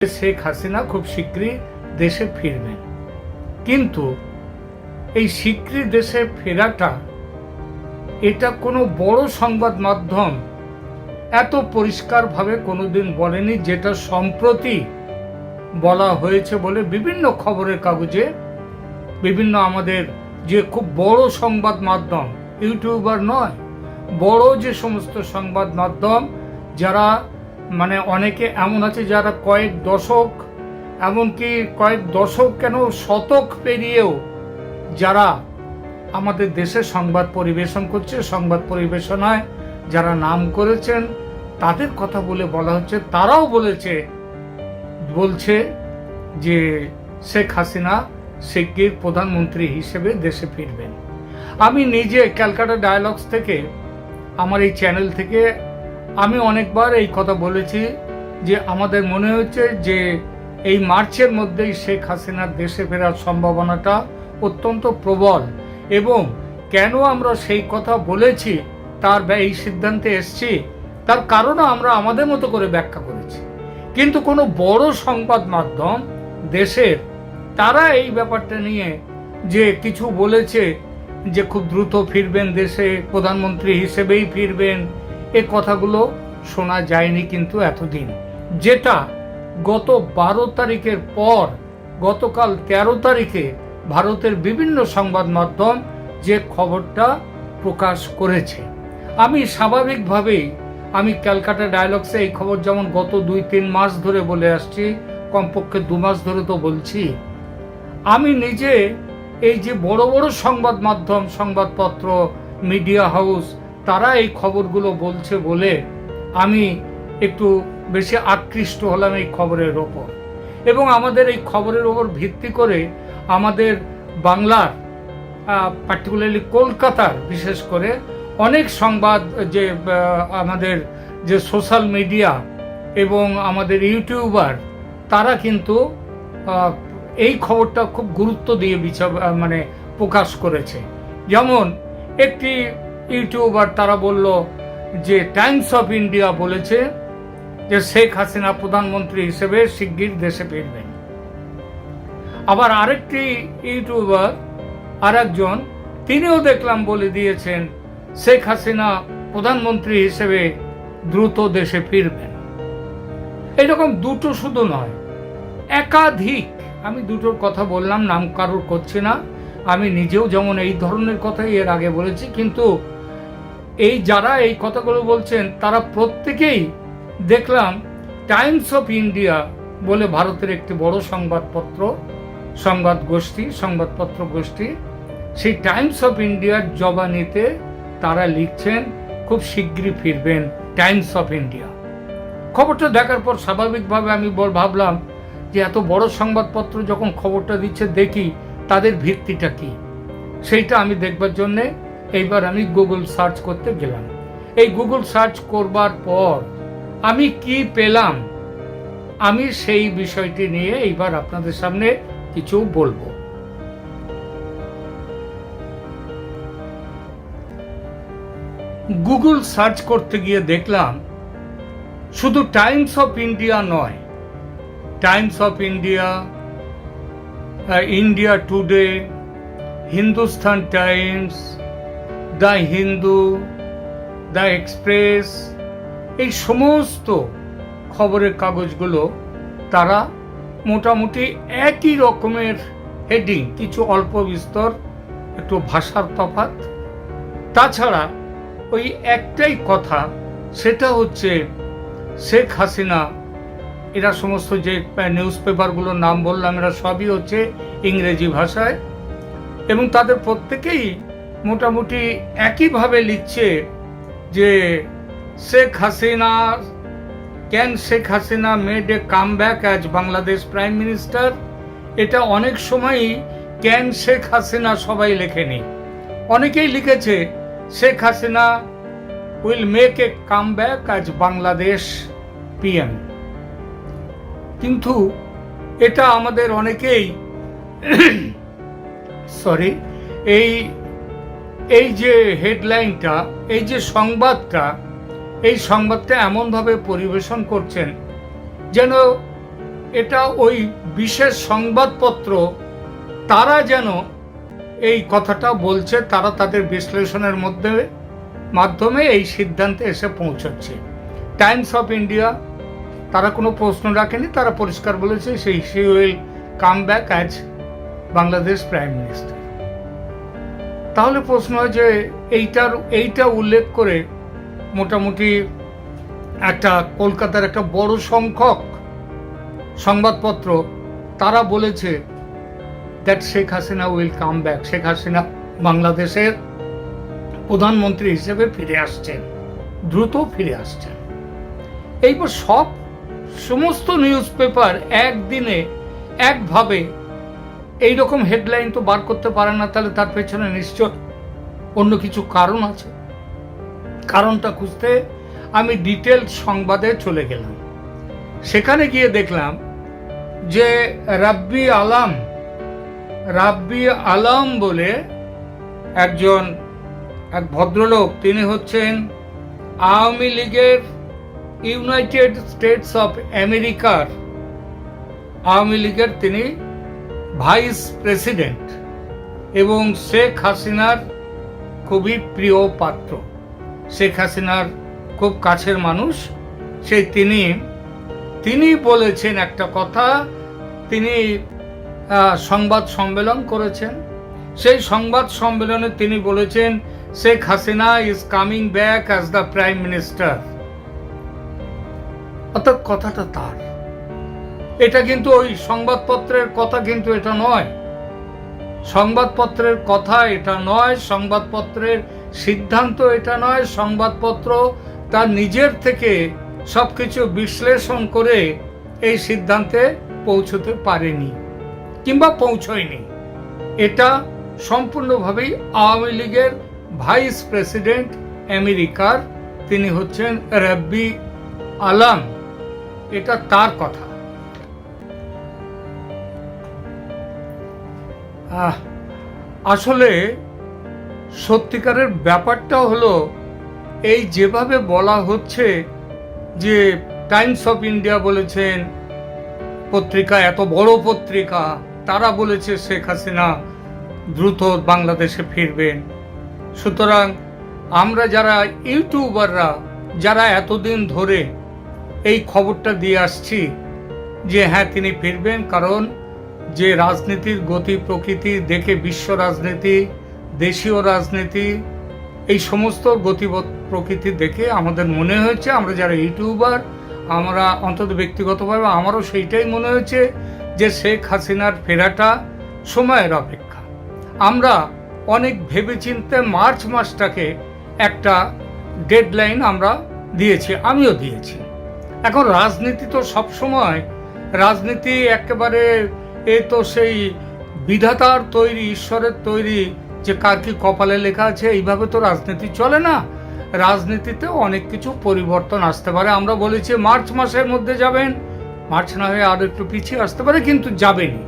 শেখ হাসিনা খুব শীঘ্রই দেশে ফিরবেন। কিন্তু এই শীঘ্রই দেশে ফেরাটা এটা কোনো বড় সংবাদ মাধ্যম এত পরিষ্কারভাবে কোনোদিন বলেনি, যেটা সম্প্রতি বলা হয়েছে বলে বিভিন্ন খবরের কাগজে, বিভিন্ন আমাদের যে খুব বড় সংবাদ মাধ্যম, ইউটিউবার নয়, বড় যে সমস্ত সংবাদ মাধ্যম যারা মানে অনেকে এমন আছে যারা কয়েক দশক, এমনকি কয়েক দশক কেন শতক পেরিয়েও যারা আমাদের দেশে সংবাদ পরিবেশন করছে, সংবাদ পরিবেশনায় যারা নাম করেছেন, তাদের কথা বলে বলা হচ্ছে, তারাও বলেছে, বলছে যে শেখ হাসিনা শিগগির প্রধানমন্ত্রী হিসেবে দেশে ফিরবেন। আমি নিজে ক্যালকাটা ডায়ালগস থেকে, আমার এই চ্যানেল থেকে আমি অনেকবার এই কথা বলেছি যে আমাদের মনে হচ্ছে যে এই মার্চের মধ্যেই শেখ হাসিনার দেশে ফেরার সম্ভাবনাটা অত্যন্ত প্রবল এবং কেন আমরা সেই কথা বলেছি, তার এই সিদ্ধান্তে এসছি, তার কারণও আমরা আমাদের মতো করে ব্যাখ্যা করেছি। কিন্তু কোনো বড় সংবাদ মাধ্যম দেশের, তারা এই ব্যাপারটা নিয়ে যে কিছু বলেছে, যে খুব দ্রুত ফিরবেন দেশে, প্রধানমন্ত্রী হিসেবেই ফিরবেন এ কথাগুলো শোনা যায়নি কিন্তু এতদিন। যেটা গত বারো তারিখের পর, গতকাল তেরো তারিখে ভারতের বিভিন্ন সংবাদ মাধ্যম যে খবরটা প্রকাশ করেছে। আমি স্বাভাবিকভাবেই আমি ক্যালকাটা ডায়ালগসে এই খবর যেমন গত দুই তিন মাস ধরে বলে আসছি, কমপক্ষে দু মাস ধরে তো বলছি। আমি নিজে এই যে বড় বড় সংবাদ মাধ্যম, সংবাদপত্র, মিডিয়া হাউস তারা এই খবরগুলো বলছে বলে আমি একটু বেশি আকৃষ্ট হলাম এই খবরের ওপর। এবং আমাদের এই খবরের ওপর ভিত্তি করে আমাদের বাংলার পার্টিকুলারলি কলকাতার বিশেষ করে অনেক সংবাদ যে আমাদের যে সোশ্যাল মিডিয়া এবং আমাদের ইউটিউবার তারা কিন্তু এই খবরটা খুব গুরুত্ব দিয়ে বিচা আহ, মানে প্রকাশ করেছে। যেমন একটি ইউটিউবার তারা বলল যে টাইমস অফ ইন্ডিয়া বলেছে যে শেখ হাসিনা প্রধানমন্ত্রী হিসেবে শিগগির দেশে ফিরবেন। আবার আরেকটি ইউটিউবার, আরেকজন, তিনিও দেখলাম বলে দিয়েছেন, শেখ হাসিনা প্রধানমন্ত্রী হিসেবে দ্রুত দেশে ফিরবেন। এরকম দুটো শুধু নয়, একাধিক, আমি দুটোর কথা বললাম নাম কারোর করছি না। আমি নিজেও যেমন এই ধরনের কথাই এর আগে বলেছি, কিন্তু এই যারা এই কথাগুলো বলছেন, তারা প্রত্যেকেই দেখলাম টাইমস অফ ইন্ডিয়া বলে ভারতের একটি বড় সংবাদপত্র, সংবাদ গোষ্ঠী, সংবাদপত্র গোষ্ঠী, সেই টাইমস অফ ইন্ডিয়ার জবানিতে তারা লিখছেন, খুব শীঘ্রই ফিরবেন টাইমস অফ ইন্ডিয়া। খবরটা দেখার পর স্বাভাবিকভাবে আমি বল ভাবলাম যে এত বড় সংবাদপত্র যখন খবরটা দিচ্ছে, দেখি তাদের ভিত্তিটা কি। সেইটা আমি দেখবার জন্যে এইবার আমি গুগল সার্চ করতে গেলাম। এই গুগল সার্চ করবার পর আমি কি পেলাম? আমি সেই বিষয়টি নিয়ে এইবার আপনাদের সামনে কিছু বলব। গুগল সার্চ করতে গিয়ে দেখলাম, শুধু টাইমস অফ ইন্ডিয়া নয় Times of India India Today Hindustan Times the Hindu, the Express, এই সমস্ত খবরের কাগজগুলো তারা মোটামুটি একই রকমের হেডিং, কিছু অল্প বিস্তর, একটু ভাষার তফাৎ। তাছাড়া ওই একটাই কথা, সেটা হচ্ছে শেখ হাসিনা, এরা সমস্ত যে নিউজ পেপারগুলোর নাম বললাম, এরা সবই হচ্ছে ইংরেজি ভাষায় এবং তাদের প্রত্যেকেই মোটামুটি একইভাবে লিখছে যে, Sheikh Hasina can Sheikh Hasina made a come back as Bangladesh prime minister এটা অনেক সময়ই ক্যান শেখ হাসিনা সবাই লেখেনি। অনেকেই লিখেছে, Sheikh Hasina will make a come back as Bangladesh PM কিন্তু এটা আমাদের অনেকেই সরি এই এই যে হেডলাইনটা, এই যে সংবাদটা, এই সংবাদটা এমনভাবে পরিবেশন করছেন যেন এটা ওই বিশেষ সংবাদপত্র, তারা যেন এই কথাটা বলছে, তারা তাদের বিশ্লেষণের মধ্যে, মাধ্যমে এই সিদ্ধান্তে এসে পৌঁছচ্ছে। টাইমস অফ ইন্ডিয়া, তারা কোনো প্রশ্ন রাখেনি, তারা পরিষ্কার বলেছে, সেই she will come back as Bangladesh prime minister. তাহলে প্রশ্ন হয় যে এইটার, এইটা উল্লেখ করে মোটামুটি একটা কলকাতার একটা বড় সংখ্যক সংবাদপত্র, তারা বলেছে that Sheikh Hasina will come back Sheikh Hasina বাংলাদেশের প্রধানমন্ত্রী হিসেবে ফিরে আসছেন, দ্রুত ফিরে আসছেন। এইবার সব সমস্ত নিউজ পেপার একদিনে একভাবে এই রকম হেডলাইন তো বার করতে পারে না, তাহলে তার পেছনে নিশ্চয় অন্য কিছু কারণ আছে। কারণটা খুঁজতে আমি ডিটেল সংবাদে চলে গেলাম। সেখানে গিয়ে দেখলাম যে রাব্বি আলাম রাব্বি আলাম বলে একজন, এক ভদ্রলোক, তিনি হচ্ছেন আওয়ামী লীগের ইউনাইটেড স্টেটস অফ আমেরিকার আওয়ামী লীগের তিনি ভাইস প্রেসিডেন্ট এবং শেখ হাসিনার খুবই প্রিয় পাত্র। শেখ হাসিনার খুব কাছের মানুষ। সেই তিনি তিনি বলেছেন একটা কথা, তিনি সংবাদ সম্মেলন করেছেন। সেই সংবাদ সম্মেলনে তিনি বলেছেন, Sheikh Hasina is coming back as the prime minister অর্থাৎ কথাটা তার। এটা কিন্তু ওই সংবাদপত্রের কথা কিন্তু এটা নয়। সংবাদপত্রের কথা এটা নয়, সংবাদপত্রের সিদ্ধান্ত এটা নয়, সংবাদপত্র তার নিজের থেকে সবকিছু বিশ্লেষণ করে এই সিদ্ধান্তে পৌঁছতে পারেনি কিংবা পৌঁছয়নি। এটা সম্পূর্ণভাবেই আওয়ামী লীগের ভাইস প্রেসিডেন্ট আমেরিকার, তিনি হচ্ছেন রাব্বি আলাম। এটা তার কথা। আসলে সত্যিকারের ব্যাপারটা হলো এই যেভাবে বলা হচ্ছে যে টাইমস অফ ইন্ডিয়া বলেছেন, পত্রিকা, এত বড় পত্রিকা, তারা বলেছে শেখ হাসিনা দ্রুত বাংলাদেশে ফিরবেন। সুতরাং আমরা যারা ইউটিউবাররা, যারা এতদিন ধরে এই খবরটা দিয়ে আসছি যে হ্যাঁ তিনি ফিরবেন, কারণ যে রাজনীতির গতি প্রকৃতি দেখে বিশ্ব রাজনীতি, দেশীয় রাজনীতি, এই সমস্ত গতি প্রকৃতি দেখে আমাদের মনে হয়েছে আমরা যারা ইউটিউবার, আমরা অন্তত ব্যক্তিগতভাবে আমারও সেইটাই মনে হয়েছে যে শেখ হাসিনার ফেরাটা সময়ের অপেক্ষা। আমরা অনেক ভেবেচিন্তে মার্চ মাসটাকে একটা ডেডলাইন আমরা দিয়েছি, আমিও দিয়েছি। এখন রাজনীতি তো সবসময়, রাজনীতি একেবারে এ তো সেই বিধাতার তৈরি, ঈশ্বরের তৈরি যে কার কি কপালে লেখা আছে, এইভাবে তো রাজনীতি চলে না। রাজনীতিতে অনেক কিছু পরিবর্তন আসতে পারে। আমরা বলেছি মার্চ মাসের মধ্যে যাবেন। মার্চ না হয়ে আরও একটু পিছিয়ে আসতে পারে, কিন্তু যাবেনি।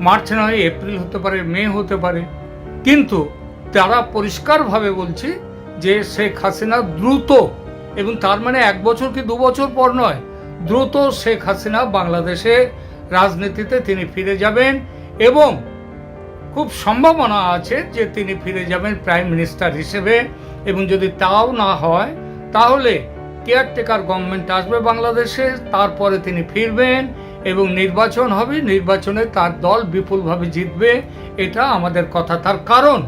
মার্চ না হয়ে এপ্রিল হতে পারে, মে হতে পারে। কিন্তু তারা পরিষ্কারভাবে বলছি যে শেখ হাসিনা দ্রুত, এবং তার মানে এক বছর কি দু বছর পর নয়, দ্রুত শেখ হাসিনা বাংলাদেশে রাজনীতিতে তিনি ফিরে যাবেন এবং খুব সম্ভাবনা আছে যে তিনি ফিরে যাবেন প্রাইম মিনিস্টার হিসেবে এবং যদি তাও না হয়, তাহলে কেয়ারটেকার গভর্নমেন্ট আসবে বাংলাদেশে, তারপরে তিনি ফিরবেন এবং নির্বাচন হবে, নির্বাচনে তার দল বিপুলভাবে জিতবে, এটা আমাদের কথা। তার কারণ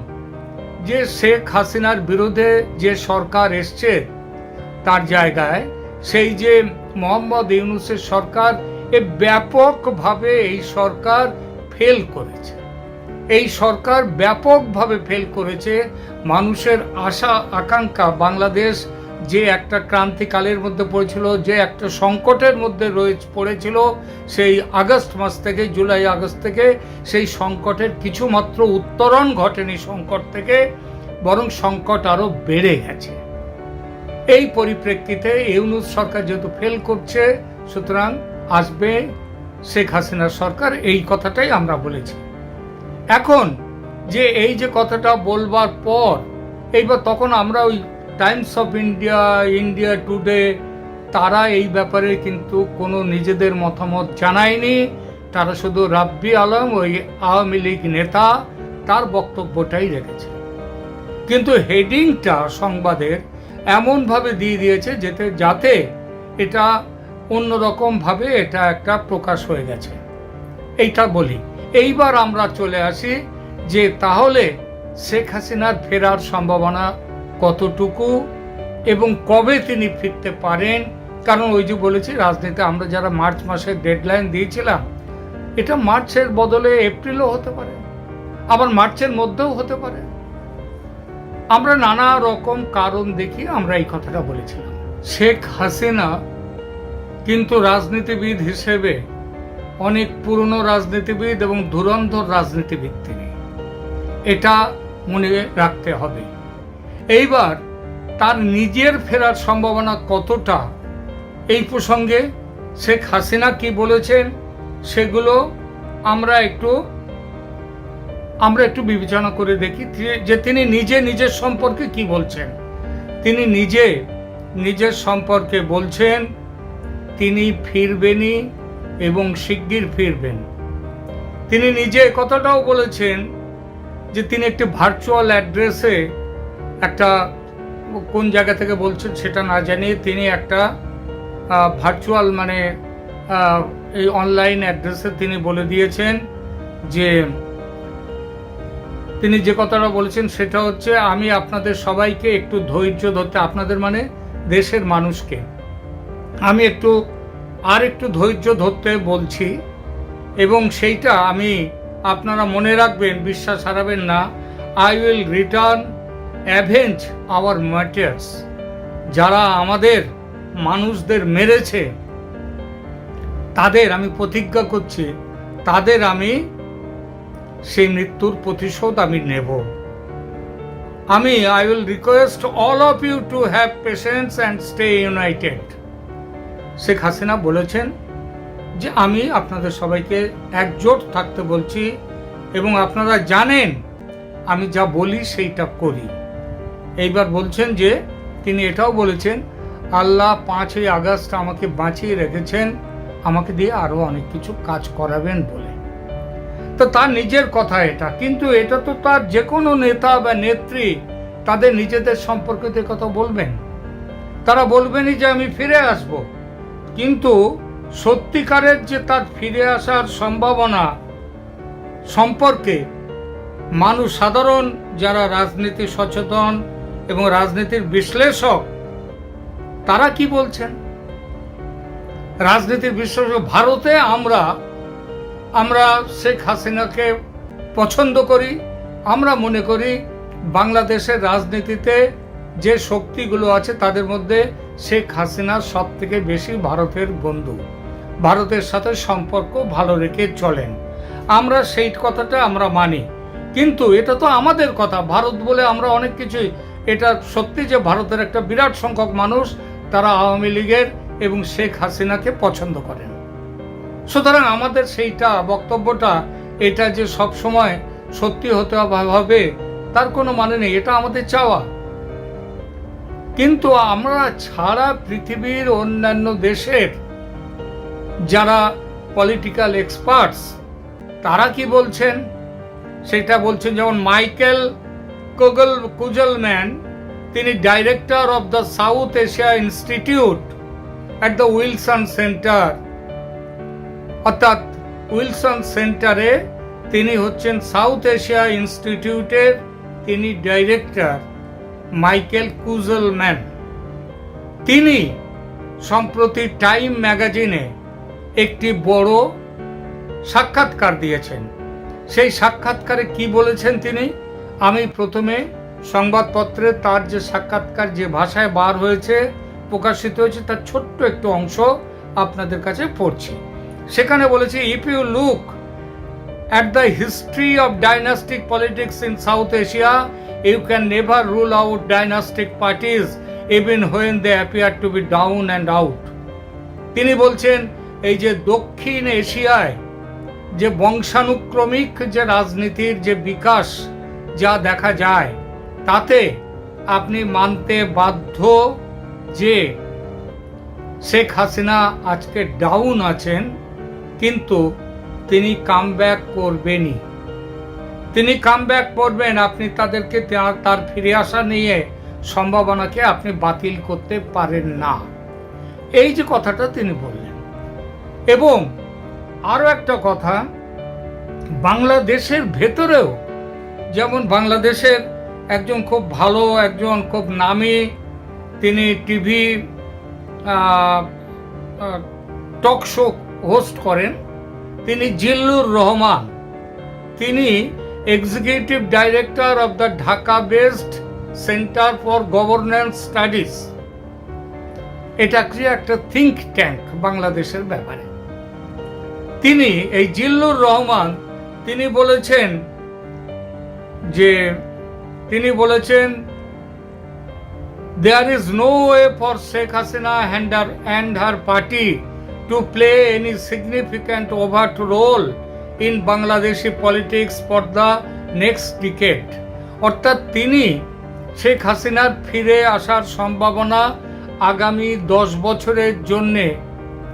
যে শেখ হাসিনার বিরুদ্ধে যে সরকার এসছে তার জায়গায়, সেই যে মোহাম্মদ ইউনুসের সরকার এ ব্যাপকভাবে এই সরকার ফেল করেছে। এই সরকার ব্যাপকভাবে ফেল করেছে। মানুষের আশা, আকাঙ্ক্ষা, বাংলাদেশ যে একটা ক্রান্তিকালের মধ্যে পড়েছিল, যে একটা সংকটের মধ্যে রয়েছে, পড়েছিল, সেই আগস্ট মাস থেকে, জুলাই আগস্ট থেকে, সেই সংকটের কিছুমাত্র উত্তরণ ঘটেনি সংকট থেকে, বরং সংকট আরও বেড়ে গেছে। এই পরিপ্রেক্ষিতে ইউনুস সরকার যেহেতু ফেল করছে, সুতরাং আসবে শেখ হাসিনার সরকার, এই কথাটাই আমরা বলেছি। এখন যে এই যে কথাটা বলবার পর, এইবার তখন আমরা ওই Times of India India Today, তারা এই ব্যাপারে কিন্তু কোনো নিজেদের মতামত জানায়নি। তারা শুধু রাব্বি আলম, ওই আওয়ামী লীগ নেতা, তার বক্তব্যটাই রেখেছে। কিন্তু হেডিংটা সংবাদের এমনভাবে দিয়ে দিয়েছে যেতে, যাতে এটা অন্যরকমভাবে এটা একটা প্রকাশ হয়ে গেছে। এইটা বলি। এইবার আমরা চলে আসি যে তাহলে শেখ হাসিনার ফেরার সম্ভাবনা কতটুকু এবং কবে তিনি ফিরতে পারেন? কারণ ওই যে বলেছি, রাজনীতি আমরা যারা মার্চ মাসের ডেডলাইন দিয়েছিলাম, এটা মার্চের বদলে এপ্রিলও হতে পারে, আবার মার্চের মধ্যেও হতে পারে। আমরা নানা রকম কারণ দেখি আমরা এই কথাটা বলেছিলাম। শেখ হাসিনা কিন্তু রাজনীতিবিদ হিসেবে অনেক পুরনো রাজনীতিবিদ এবং ধুরন্ধর রাজনীতিবিদ তিনি। এটা মনে রাখতে হবে। এইবার তার নিজের ফেরার সম্ভাবনা কতটা, এই প্রসঙ্গে শেখ হাসিনা কি বলেছেন, সেগুলো আমরা একটু আমরা একটু বিবেচনা করে দেখি। যে তিনি নিজে নিজের সম্পর্কে কি বলছেন? তিনি নিজে নিজের সম্পর্কে বলছেন তিনি ফিরবেনই এবং শিগগির ফিরবেন। তিনি নিজে কথাটাও বলেছেন যে তিনি একটি ভার্চুয়াল অ্যাড্রেসে একটা, কোন জায়গা থেকে বলছেন সেটা না জানিয়ে তিনি একটা ভার্চুয়াল মানে এই অনলাইন অ্যাড্রেসে তিনি বলে দিয়েছেন যে, তিনি যে কথাটা বলেছেন সেটা হচ্ছে, আমি আপনাদের সবাইকে একটু ধৈর্য ধরতে, আপনাদের মানে দেশের মানুষকে। আমি একটু, আর একটু ধৈর্য ধরতে বলছি, এবং সেইটা আমি আপনারা মনে রাখবেন, বিশ্বাস হারাবেন না I will return avenge our matters যারা আমাদের মানুষদের মেরেছে, তাদের আমি প্রতিজ্ঞা করছি, তাদের আমি সেই মৃত্যুর প্রতিশোধ আমি নেব। আমি I will request all of you to have patience and stay united Sheikh Hasina বলেছেন যে আমি আপনাদের সবাইকে একজোট থাকতে বলছি এবং আপনারা জানেন আমি যা বলি সেইটা করি। এইবার বলছেন যে তিনি এটাও বলেছেন, আল্লাহ পাঁচই আগস্ট আমাকে বাঁচিয়ে রেখেছেন, আমাকে দিয়ে আরও অনেক কিছু কাজ করাবেন বলে। তো তার নিজের কথা এটা, কিন্তু এটা তো তার যে কোনো নেতা বা নেত্রী তাদের নিজেদের সম্পর্কে তো কথা বলবেন। তারা বলবেনই যে আমি ফিরে আসব। কিন্তু সত্যিকারের যে তার ফিরে আসার সম্ভাবনা সম্পর্কে মানুষ সাধারণ যারা রাজনীতি সচেতন এবং রাজনীতির বিশ্লেষক, তারা কি বলছেন? রাজনীতির বিশ্লেষক, ভারতে আমরা আমরা শেখ হাসিনাকে পছন্দ করি, আমরা মনে করি বাংলাদেশের রাজনীতিতে যে শক্তিগুলো আছে তাদের মধ্যে শেখ হাসিনা সব থেকে বেশি ভারতের বন্ধু। ভারতের সাথে সম্পর্ক ভালো রেখে চলেন। আমরা সেই কথাটা আমরা মানি। কিন্তু এটা তো আমাদের কথা। ভারত বলে আমরা অনেক কিছুই। এটা সত্যি যে ভারতের একটা বিরাট সংখ্যক মানুষ, তারা আওয়ামী লীগের এবং শেখ হাসিনাকে পছন্দ করেন। সুতরাং আমাদের সেইটা বক্তব্যটা, এটা যে সব সময় সত্যি হতে হবে, তার কোনো মানে নেই। এটা আমাদের চাওয়া। কিন্তু আমরা ছাড়া পৃথিবীর অন্যান্য দেশের যারা পলিটিক্যাল এক্সপার্টস তারা কি বলছেন? সেটা বলছেন যেমন মাইকেল কোগল কুজলম্যান, তিনি director of the South Asia Institute at the Wilson Center অর্থাৎ উইলসন সেন্টারে তিনি হচ্ছেন সাউথ এশিয়া ইনস্টিটিউটের তিনি ডাইরেক্টর মাইকেল কুজলম্যান। তিনি সম্প্রতি টাইম ম্যাগাজিনে একটি বড় সাক্ষাৎকার দিয়েছেন। সেই সাক্ষাৎকারে কি বলেছেন তিনি? আমি প্রথমে সংবাদপত্রে তার যে সাক্ষাৎকার, যে ভাষায় বার হয়েছে, প্রকাশিত হয়েছে, তার ছোট্ট একটু অংশ আপনাদের কাছে পড়ছি। সেখানে বলেছে if you look at the history of dynastic politics in South Asia you can never rule out dynastic parties even when they appear to be down and out তিনি বলছেন, এই যে দক্ষিণ এশিয়ায় যে বংশানুক্রমিক যে রাজনীতির যে বিকাশ যা দেখা যায়, তাতে আপনি মানতে বাধ্য যে শেখ হাসিনা আজকে ডাউন আছেন, কিন্তু তিনি কামব্যাক করবেনই। তিনি কামব্যাক করবেন। আপনি তাদেরকে তার- তার ফিরে আসা নিয়ে সম্ভাবনাকে আপনি বাতিল করতে পারেন না। এই যে কথাটা তিনি বললেন। এবং আরও একটা কথা, বাংলাদেশের ভেতরেও যেমন বাংলাদেশের একজন খুব ভালো, একজন খুব নামী, তিনি টিভি টক শো হোস্ট করেন। তিনি জিল্লুর রহমান। তিনি executive director of the Dhaka based center for governance studies এটা কি একটা থিঙ্ক ট্যাঙ্ক বাংলাদেশের ব্যাপারে? তিনি, এই জিল্লুর রহমান, তিনি বলেছেন যে, তিনি বলেছেন, there is no way for Sheikh Hasina and and her party to play any significant over to role in Bangladeshi politics for the next decade. অর্থাৎ তিনি শেখ হাসিনার ফিরে আসার সম্ভাবনা আগামী দশ বছরের জন্যে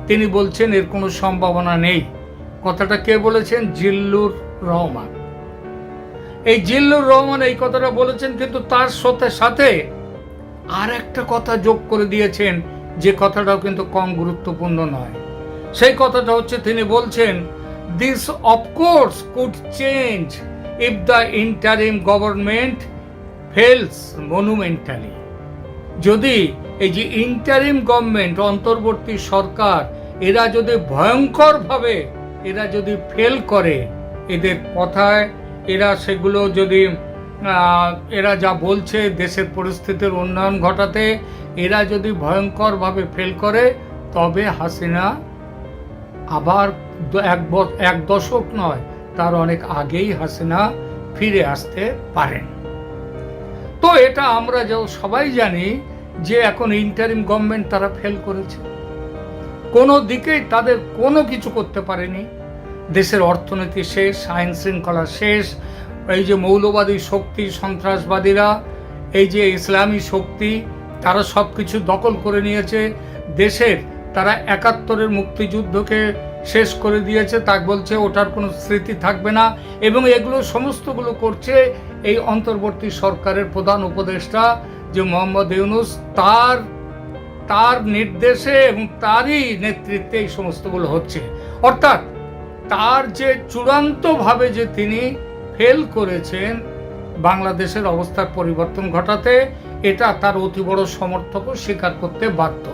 তিনি বলছেন এর কোনো সম্ভাবনা নেই। কথাটা কে বলেছেন? জিল্লুর রহমান। এই জিল্লুর রহমান এই কথাটা বলেছেন কিন্তু তার সাথে সাথে আর একটা কথা যোগ করে দিয়েছেন, যে কথাটাও কিন্তু কম গুরুত্বপূর্ণ নয়। সেই কথাটা হচ্ছে তিনি বলছেন this of course could change if the interim government fails monumentally যদি এই যে ইন্টারিম গভর্নমেন্ট অন্তর্বর্তী সরকার, এরা যদি ভয়ঙ্করভাবে, এরা যদি ফেল করে, এদের কথায় এরা সেগুলো যদি এরা যা বলছে দেশের পরিস্থিতির উন্নয়ন ঘটাতে, এরা যদি ভয়ঙ্করভাবে ফেল করে, তবে হাসিনা আবার এক এক দশক নয়, তার অনেক আগেই হাসিনা ফিরে আসতে পারেন। তো এটা আমরা যে সবাই জানি যে এখন ইন্টারিম গভর্নমেন্ট তারা ফেল করেছে। কোনো দিকেই তাদের কোনো কিছু করতে পারেনি। দেশের অর্থনীতি শেষ, আইন শৃঙ্খলা শেষ, এই যে মৌলবাদী শক্তি, সন্ত্রাসবাদীরা, এই যে ইসলামী শক্তি, তারা সব কিছু দখল করে নিয়েছে। দেশের তারা একাত্তরের মুক্তিযুদ্ধকে শেষ করে দিয়েছে তা বলছে ওটার কোনো স্মৃতি থাকবে না এবং এগুলো সমস্তগুলো করছে এই অন্তর্বর্তী সরকারের প্রধান উপদেষ্টা যে মোহাম্মদ ইউনুস। তার তার নির্দেশে এবং তারই নেতৃত্বে এই সমস্তগুলো হচ্ছে। অর্থাৎ তার যে চূড়ান্তভাবে যে তিনি ফেল করেছেন বাংলাদেশের অবস্থার পরিবর্তন ঘটাতে, এটা তার অতি বড় সমর্থকও স্বীকার করতে বাধ্য।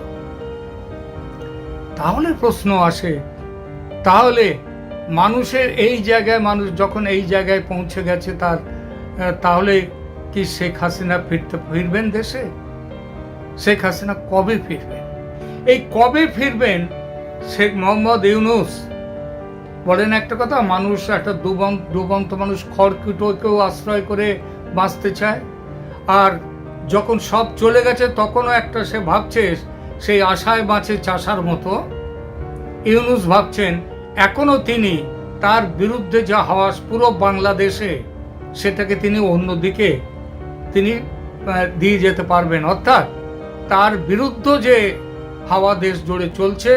তাহলে প্রশ্ন আসে তাহলে মানুষের এই জায়গায়, মানুষ যখন এই জায়গায় পৌঁছে গেছে তার তাহলে কি শেখ হাসিনা ফিরতে ফিরবেন দেশে? শেখ হাসিনা কবে ফিরবেন? এই কবে ফিরবেন? শেখ মোহাম্মদ ইউনুস, বলেন একটা কথা, মানুষ একটা ডুবন্ত ডুবন্ত মানুষ খড়কুটোকেও আশ্রয় করে বাঁচতে চায়। আর যখন সব চলে গেছে, তখনও একটা সে ভাবছে, সেই আশায় বাঁচে চাষার মতো। ইউনুস ভাবছেন এখনও তিনি তার বিরুদ্ধে যা হাওয়াস পুরো বাংলাদেশে, সেটাকে তিনি অন্যদিকে তিনি দিয়ে যেতে পারবেন। অর্থাৎ তার বিরুদ্ধ যে হাওয়া দেশ জুড়ে চলছে,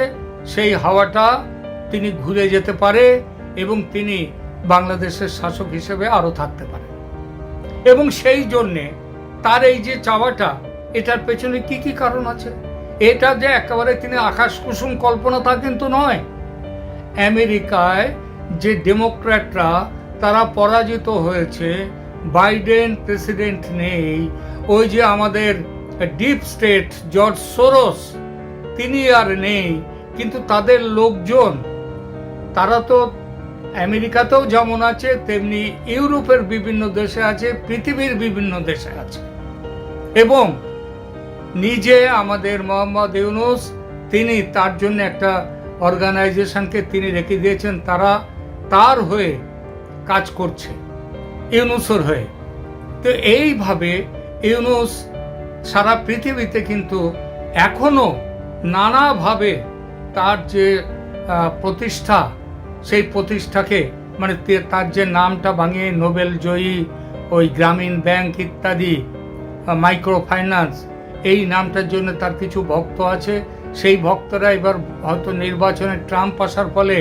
সেই হাওয়াটা তিনি ঘুরে যেতে পারে এবং তিনি বাংলাদেশের শাসক হিসেবে আরও থাকতে পারে। এবং সেই জন্যে তার এই যে চাওয়াটা, এটার পেছনে কি কি কারণ আছে? এটা যে একেবারে তিনি আকাশ কুসুম কল্পনা তা কিন্তু নয়। আমেরিকায় যে ডেমোক্র্যাটরা তারা পরাজিত হয়েছে, বাইডেন প্রেসিডেন্ট নেই, ওই যে আমাদের ডিপ স্টেট জর্জ সোরস, তিনি আর নেই, কিন্তু তাদের লোকজন, তারা তো আমেরিকাতেও যেমন আছে, তেমনি ইউরোপের বিভিন্ন দেশে আছে, পৃথিবীর বিভিন্ন দেশে আছে। এবং নিজে আমাদের মোহাম্মদ ইউনুস, তিনি তার জন্য একটা অর্গানাইজেশনকে তিনি রেখে দিয়েছেন, তারা তার হয়ে কাজ করছে, ইউনুসের হয়ে। তো এইভাবে ইউনুস সারা পৃথিবীতে কিন্তু এখনও নানাভাবে তার যে প্রতিষ্ঠা, সেই প্রতিষ্ঠাকে মানে তার যে নামটা ভাঙিয়ে নোবেল জয়ী ওই গ্রামীণ ব্যাংক ইত্যাদি মাইক্রো ফাইন্যান্স এই নামটার জন্য তার কিছু ভক্ত আছে। সেই ভক্তরা এবার হয়তো নির্বাচনে ট্রাম্প আসার ফলে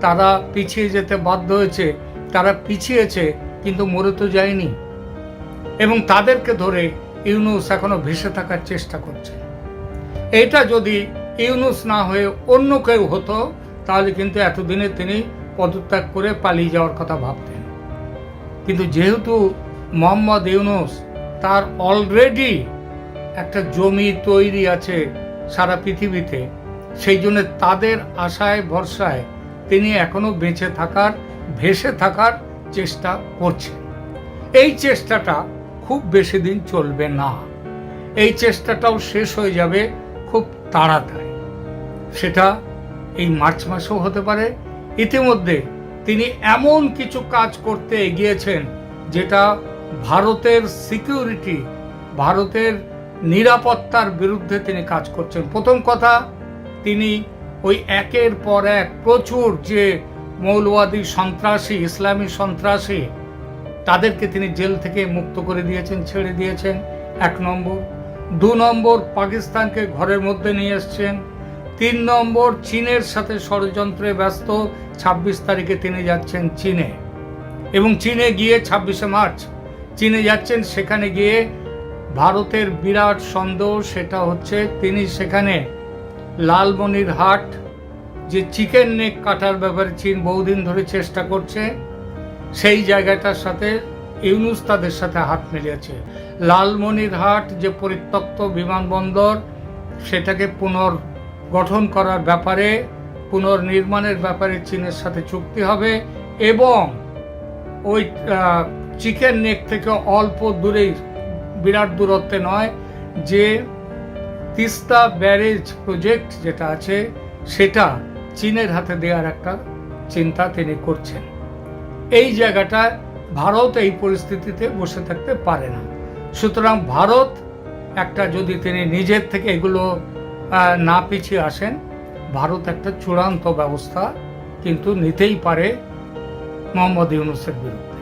তারা পিছিয়ে যেতে বাধ্য হয়েছে, তারা পিছিয়েছে, কিন্তু মরে তো যায়নি। এবং তাদেরকে ধরে ইউনুস এখনও ভেসে থাকার চেষ্টা করছে। এটা যদি ইউনুস না হয়ে অন্য কেউ হতো, তাহলে কিন্তু এতদিনে তিনি পদত্যাগ করে পালিয়ে যাওয়ার কথা ভাবতেন। কিন্তু যেহেতু মোহাম্মদ ইউনুস তার অলরেডি একটা জমি তৈরি আছে সারা পৃথিবীতে। সেই জন্য তাদের আশায়, ভরসায় তিনি এখনও বেঁচে থাকার, ভেসে থাকার চেষ্টা করছেন। এই চেষ্টাটা খুব বেশি দিন চলবে না। এই চেষ্টাটাও শেষ হয়ে যাবে খুব তাড়াতাড়ি। সেটা এই মার্চ মাসেও হতে পারে। ইতিমধ্যে তিনি এমন কিছু কাজ করতে এগিয়েছেন, যেটা ভারতের সিকিউরিটি ভারতের নিরাপত্তার বিরুদ্ধে তিনি কাজ করছেন। প্রথম কথা, তিনি ওই একের পর এক প্রচুর যে মৌলবাদী সন্ত্রাসী, ইসলামী সন্ত্রাসী, তাদেরকে তিনি জেল থেকে মুক্ত করে দিয়েছেন, ছেড়ে দিয়েছেন। এক নম্বর। দু নম্বর, পাকিস্তানকে ঘরের মধ্যে নিয়ে এসছেন। তিন নম্বর, চীনের সাথে ষড়যন্ত্রে ব্যস্ত। ছাব্বিশ তারিখে তিনি যাচ্ছেন চীনে। এবং চীনে গিয়ে ছাব্বিশে মার্চ, চীনে যাচ্ছেন, সেখানে গিয়ে ভারতের বিরাট সন্দেহ সেটা হচ্ছে তিনি সেখানে লালমনির হাট, যে চিকেন নেক কাটার ব্যাপারে চীন বহুদিন ধরে চেষ্টা করছে, সেই জায়গাটার সাথে ইউনুস তাদের সাথে হাত মিলিয়েছে লালমনিরহাট যে পরিত্যক্ত বিমানবন্দর, সেটাকে পুনর্গঠন করার ব্যাপারে, পুনর্নির্মাণের ব্যাপারে চীনের সাথে চুক্তি হবে এবং ওই চিকেন নেক থেকে অল্প দূরেই বিরাট দূরত্বে নয়, যে তিস্তা ব্যারেজ প্রজেক্ট যেটা আছে, সেটা চীনের হাতে দেওয়ার একটা চিন্তা তিনি করছেন। এই জায়গাটায় ভারত এই পরিস্থিতিতে বসে থাকতে পারে না। সুতরাং ভারত একটা যদি তিনি নিজের থেকে এগুলো না পিছিয়ে আসেন, ভারত একটা চূড়ান্ত ব্যবস্থা কিন্তু নিতেই পারে মোহাম্মদ ইউনুসের বিরুদ্ধে।